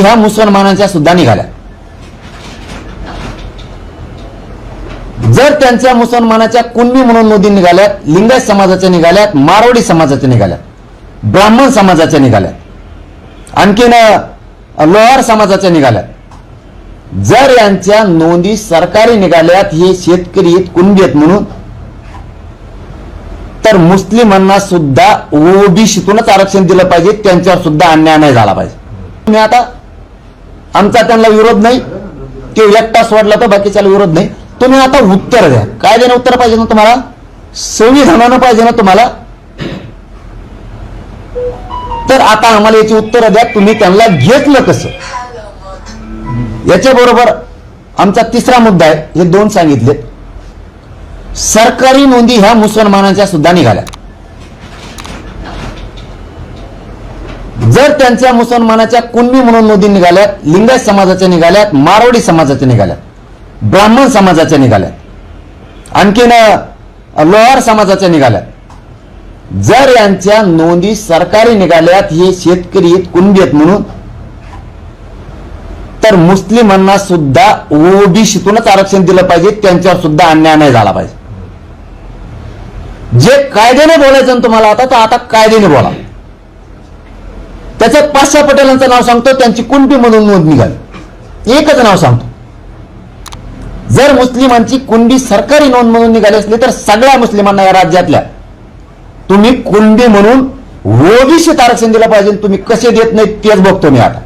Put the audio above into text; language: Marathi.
ह्या मुसलमानांच्या सुद्धा निघाल्या. जर त्यांच्या मुसलमानाच्या कुणबी म्हणून नोंदी निघाल्यात लिंगायत समाजाच्या निघाल्यात मारवाडी समाजाच्या निघाल्यात ब्राह्मण समाजाच्या निघाल्यात आणखीन लोहार समाजाच्या निघाल्यात जर यांच्या नोंदी सरकारी निघाल्यात हे शेतकरी आहेत कुणबी आहेत म्हणून तर मुस्लिमांना सुद्धा ओबीसीतूनच आरक्षण दिलं पाहिजे त्यांच्यावर सुद्धा अन्याय नाही झाला पाहिजे. तुम्ही आता आमचा त्यांना विरोध नाही. ते एकटा सोडला तर बाकीच्याला विरोध नाही. तुम्ही आता उत्तर द्या. काय देणं उत्तर पाहिजे ना तुम्हाला? संविधानानं पाहिजे ना तुम्हाला? तर आता आम्हाला याची उत्तरं द्या. तुम्ही त्यांना घेतलं कसं? याच्या बरोबर आमचा तिसरा मुद्दा आहे. हे दोन सांगितले सरकारी नोंदी ह्या मुसलमानांच्या सुद्धा निघाल्या. जर त्यांच्या मुसलमानाच्या कुणबी म्हणून नोंदी निघाल्यात लिंगायत समाजाच्या निघाल्यात मारवाडी समाजाच्या निघाल्यात ब्राह्मण समाजाच्या निघाल्यात आणखीन लोहार समाजाच्या निघाल्यात जर यांच्या नोंदी सरकारी निघाल्यात हे शेतकरी आहेत कुणबी आहेत म्हणून तर मुस्लिमांना सुद्धा ओबीसीतूनच आरक्षण दिलं पाहिजे त्यांच्यावर सुद्धा अन्याय नाही झाला पाहिजे. जे कायद्याने बोलायचं तुम्हाला आता तर आता कायद्याने बोला. त्याच्यात पाचशा पटेलांचं नाव सांगतो त्यांची कुणबी म्हणून नोंद निघाली. एकच नाव सांगतो. जर मुस्लिमांची कुणबी सरकारी नोंद म्हणून निघाली असली तर सगळ्या मुस्लिमांना या राज्यातल्या. तुम्ही कुणबी म्हणून ओबीसीत आरक्षण दिलं पाहिजे तुम्ही कसे देत नाही तेच बघतो मी आता.